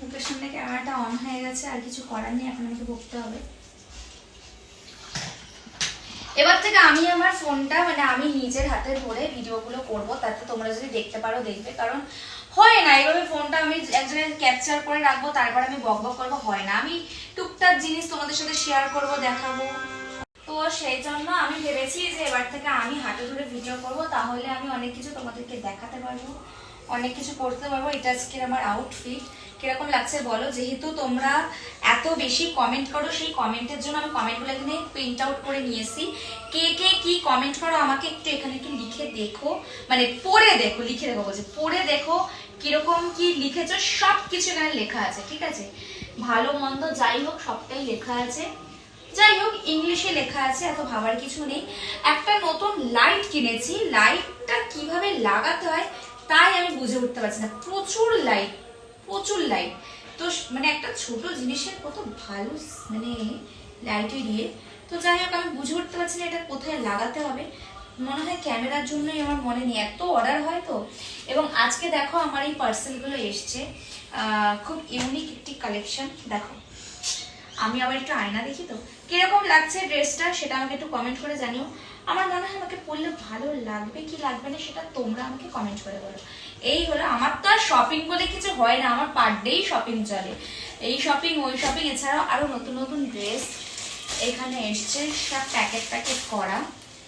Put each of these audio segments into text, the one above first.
মুখের সামনে ক্যামেরাটা অন হয়ে গেছে? আর কিছু করার নেই, এখন আমাকে বকতে হবে। এবার থেকে আমি আমার ফোনটা মানে আমি নিজের হাতে ধরে ভিডিওগুলো করব, তাতে তোমরা যদি দেখতে পারো, দেখবে। কারণ হয় না, এইভাবে ফোনটা আমি এক জায়গায় ক্যাপচার করে রাখব, তারপর আমি বক বক করব, হয় না। আমি টুকটাক জিনিস তোমাদের সাথে শেয়ার করব, দেখাবো। তো সেই জন্য আমি ভেবেছি যে এবার থেকে আমি হাতে ধরে ভিডিও করব, তাহলে আমি অনেক কিছু তোমাদেরকে দেখাতে পারব, অনেক কিছু করতে পারব। এটা আজকে আমার আউটফিট কীরকম লাগছে বলো? যেহেতু তোমরা এত বেশি কমেন্ট করো, সেই কমেন্টের জন্য আমি কমেন্টগুলো এখানে প্রিন্ট আউট করে নিয়েছি। কে কে কি কমেন্ট করো, আমাকে একটু এখানে একটু লিখে দেখো। মানে পড়ে দেখো, লিখে দেখো বলছে। পড়ে দেখো কীরকম কি লিখেছো সব কিছু এখানে লেখা আছে, ঠিক আছে? ভালো, মন্দ, যাই হোক, সবটাই লেখা আছে। যাই হোক, ইংলিশে লেখা আছে, এত ভাবার কিছু নেই। একটা নতুন লাইট কিনেছি। লাইটটা কীভাবে লাগাতে হয়, তাই আমি বুঝে উঠতে পারছি না। প্রচুর লাইট প্রচুর লাইট তো মানে একটা ছোট জিনিসের কত ভালো মানে লাইট দিয়ে। তো যাই হোক, আমি বুঝে উঠতে পারছি না এটা কোথায় লাগাতে হবে। মনে হয় ক্যামেরার জন্যই আমার মনে নেই। এত অর্ডার হয় তো। এবং আজকে দেখো আমার এই পার্সেলগুলো এসছে। খুব ইউনিক একটি কালেকশন দেখো। আমি আবার একটু আয়না দেখি তো। কীরকম লাগছে ড্রেসটা সেটা আমাকে একটু কমেন্ট করে জানিও। আমার মনে হয় আমাকে পরলে ভালো লাগবে, কি লাগবে না সেটা তোমরা আমাকে কমেন্ট করে বলো। এই হলো, আমার তো আর শপিং বলে কিছু হয় না, আমার পার ডেই শপিং চলে। এই শপিং ওই শপিং এছাড়াও আরও নতুন নতুন ড্রেস এখানে এসছে, সব প্যাকেট প্যাকেট করা,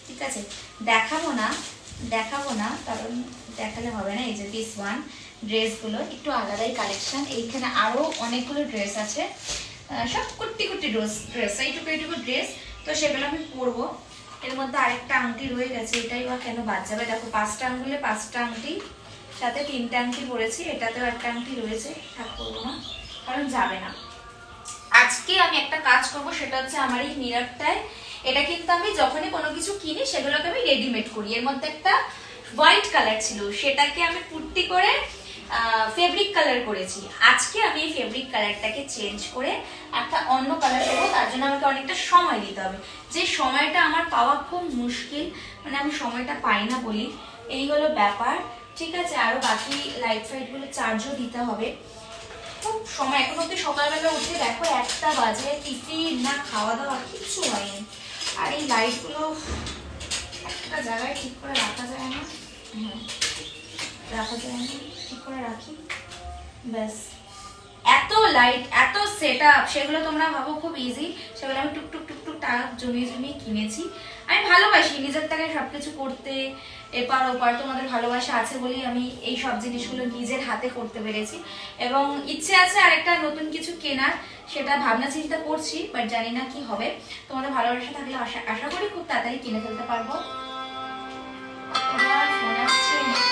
ঠিক আছে? দেখাবো না দেখাবো না, কারণ দেখালে হবে না, এই যে দিস ওয়ান ড্রেসগুলো একটু আলাদাই কালেকশান এইখানে আরও অনেকগুলো ড্রেস আছে। সব কুট্টি কুট্টি ড্রেস ড্রেস এইটুকু এইটুকু ড্রেস তো সেগুলো আমি পরবো। এর মধ্যে আরেকটা আংটি রয়ে গেছে, এটাই বা কেন বাদ যাবে দেখো, পাঁচটা আঙ্গুলে পাঁচটা আংটি, সাথে তিনটা আংটি পরেছি, এটাতেও একটা আংটি রয়েছে থাক করব না, কারণ যাবে না। আজকে আমি একটা কাজ করব, সেটা হচ্ছে আমার এই মিররটায়, এটা কিন্তু আমি যখনই কোনো কিছু কিনি, সেগুলোকে আমি রেডিমেড করি। এর মধ্যে একটা হোয়াইট কালার ছিল, সেটাকে আমি পুট্টি করে ফেব্রিক কালার করেছি। আজকে আমি এই ফেব্রিক কালারটাকে চেঞ্জ করে একটা অন্য কালার করব তার জন্য আমাকে অনেকটা সময় দিতে হবে। যে সময়টা আমার পাওয়া খুব মুশকিল মানে আমি সময়টা পাই না বলি, এই হলো ব্যাপার। ঠিক আছে আরও বাকি লাইট ফাইটগুলো চার্জও দিতে হবে। খুব সময়, এখন অব্দি সকালবেলা উঠে দেখো একটা বাজে, টিফিন না খাওয়া দাওয়া কিচ্ছু হয়নি। আর এই লাইটগুলো একটা জায়গায় ঠিক করে রাখা যায় না। হ্যাঁ রাখা যায় না ঠিক করে রাখি। ব্যাস। এত লাইট এত সেট আপ সেগুলো তোমরা ভাবো খুব ইজি সেগুলো আমি টুকটুক টুকটুক টাকা জমিয়ে জমিয়ে কিনেছি। আমি ভালোবাসি নিজের থেকে সব কিছু করতে, এপার ওপার তোমাদের ভালোবাসা আছে বলেই আমি এই সব জিনিসগুলো নিজের হাতে করতে পেরেছি। এবং ইচ্ছে আছে আরেকটা নতুন কিছু কেনার, সেটা ভাবনা চিন্তা করছি বাট জানি না কি হবে। তোমাদের ভালোবাসা থাকলে আশা আশা করি খুব তাড়াতাড়ি কিনে ফেলতে পারব। ফোন আসছে।